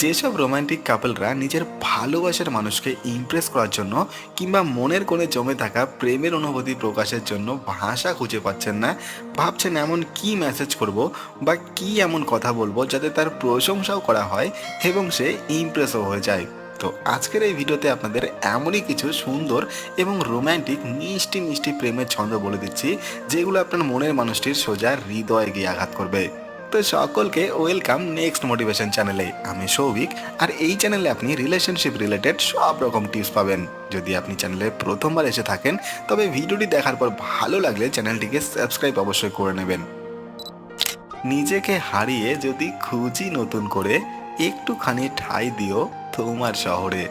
যেসব রোমান্টিক কাপলরা নিজের ভালোবাসার মানুষকে ইমপ্রেস করার জন্য কিংবা মনের কোণে জমে থাকা প্রেমের অনুভূতি প্রকাশের জন্য ভাষা খুঁজে পাচ্ছেন না, ভাবছেন এমন কি মেসেজ করব বা কি এমন কথা বলব যাতে তার প্রশংসাও করা হয় এবং সে ইমপ্রেসও হয়ে যায়। তো আজকের এই ভিডিওতে আপনাদের এমনই কিছু সুন্দর এবং রোম্যান্টিক মিষ্টি মিষ্টি প্রেমের ছন্দ বলে দিচ্ছি, যেগুলো আপনার মনের মানুষটির সোজা হৃদয়ে গিয়ে আঘাত করবে। তো সকলকে ওয়েলকাম নেক্সট মোটিভেশন চ্যানেলে আমি সৌভিক, আর এই চ্যানেলে আপনি রিলেশনশিপ রিলেটেড সব রকম টিপস পাবেন। যদি আপনি চ্যানেলে প্রথমবার এসে থাকেন, তবে ভিডিওটি দেখার পর ভালো লাগলে চ্যানেলটিকে সাবস্ক্রাইব অবশ্যই করে নেবেন। নিজেকে হারিয়ে যদি খুঁজি নতুন করে, একটুখানি ঠাই দিও তোমার শহরে।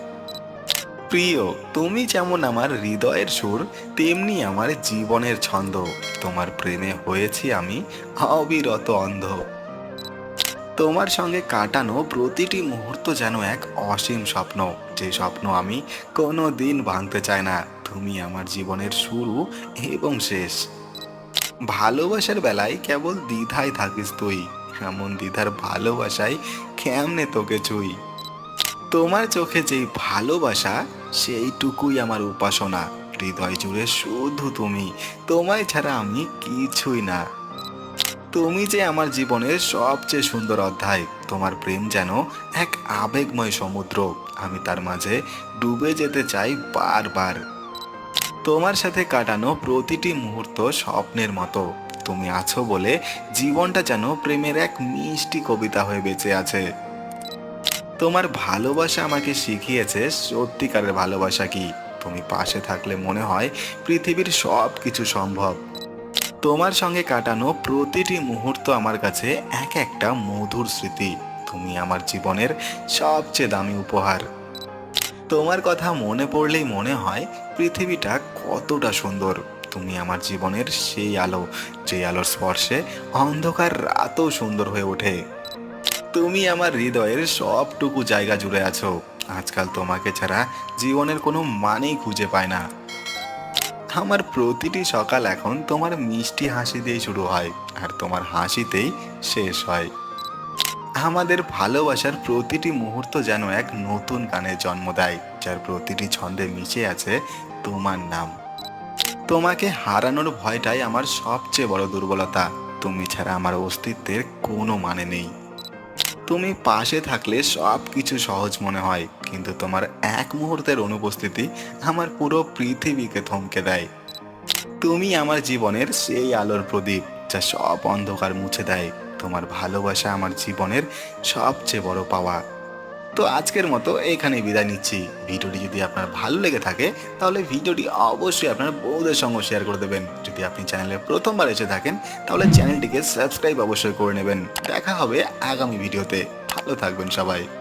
প্রিয়, তুমি যেমন আমার হৃদয়ের সুর, তেমনি আমার জীবনের ছন্দ। তোমার প্রেমে হয়েছি আমি অবিরত অন্ধ। তোমার সঙ্গে কাটানো প্রতিটি মুহূর্ত যেন এক অসীম স্বপ্ন, যে স্বপ্ন আমি কোনো দিন ভাঙতে চাই না। তুমি আমার জীবনের শুরু এবং শেষ। ভালোবাসার বেলায় কেবল দ্বিধায় থাকিস তুই। এমন দ্বিধার ভালোবাসায় কেমনে তোকে চুই তোমার চোখে যেই ভালোবাসা, সেইটুকুই আমার উপাসনা। হৃদয় জুড়ে শুধু তুমি, তোমায় ছাড়া আমি কিছুই না। তুমি যে আমার জীবনের সবচেয়ে সুন্দর অধ্যায়, তোমার প্রেম যেন এক আবেগময় সমুদ্র, আমি তার মাঝে ডুবে যেতে চাই বারবার। তোমার সাথে কাটানো প্রতিটি মুহূর্ত স্বপ্নের মতো, তুমি আছো বলে জীবনটা যেন প্রেমের এক মিষ্টি কবিতা হয়ে বেঁচে আছে। তোমার ভালোবাসা আমাকে শিখিয়েছে। সত্যিকারের ভালোবাসা কি? তুমি পাশে থাকলে মনে হয় পৃথিবীর সব কিছু সম্ভব। তোমার সঙ্গে কাটানো প্রতিটি মুহূর্ত আমার কাছে এক একটা মধুর স্মৃতি। তুমি আমার জীবনের সবচেয়ে দামি উপহার। তোমার কথা মনে পড়লেই মনে হয় পৃথিবীটা কতটা সুন্দর। তুমি আমার জীবনের সেই আলো, যে আলোর স্পর্শে অন্ধকার রাতও সুন্দর হয়ে ওঠে। তুমি আমার হৃদয়ের সবটুকু জায়গা জুড়ে আছো। আজকাল তোমাকে ছাড়া জীবনের কোনো মানেই খুঁজে পায় না। আমার প্রতিটি সকাল এখন তোমার মিষ্টি হাসি দিয়ে শুরু হয়, আর তোমার হাসিতেই শেষ হয়। আমাদের ভালোবাসার প্রতিটি মুহূর্ত যেন এক নতুন গানের জন্ম দেয়, যার প্রতিটি ছন্দে মিশে আছে তোমার নাম। তোমাকে হারানোর ভয়টাই আমার সবচেয়ে বড় দুর্বলতা। তুমি ছাড়া আমার অস্তিত্বের কোনো মানে নেই। তুমি পাশে থাকলে সব কিছু সহজ মনে হয়, কিন্তু তোমার এক মুহূর্তের অনুপস্থিতি আমার পুরো পৃথিবীকে থমকে দেয়। তুমি আমার জীবনের সেই আলোর প্রদীপ যা সব অন্ধকার মুছে দেয়। তোমার ভালোবাসা আমার জীবনের সবচেয়ে বড় পাওয়া। তো আজকের মতো এখানে বিদায় নিচ্ছি। ভিডিওটি যদি আপনার ভালো লেগে থাকে, তাহলে ভিডিওটি অবশ্যই আপনার বউদের সঙ্গে শেয়ার করে দেবেন। যদি আপনি চ্যানেলে প্রথমবার এসে থাকেন, তাহলে চ্যানেলটিকে সাবস্ক্রাইব অবশ্যই করে নেবেন। দেখা হবে আগামী ভিডিওতে। ভালো থাকবেন সবাই।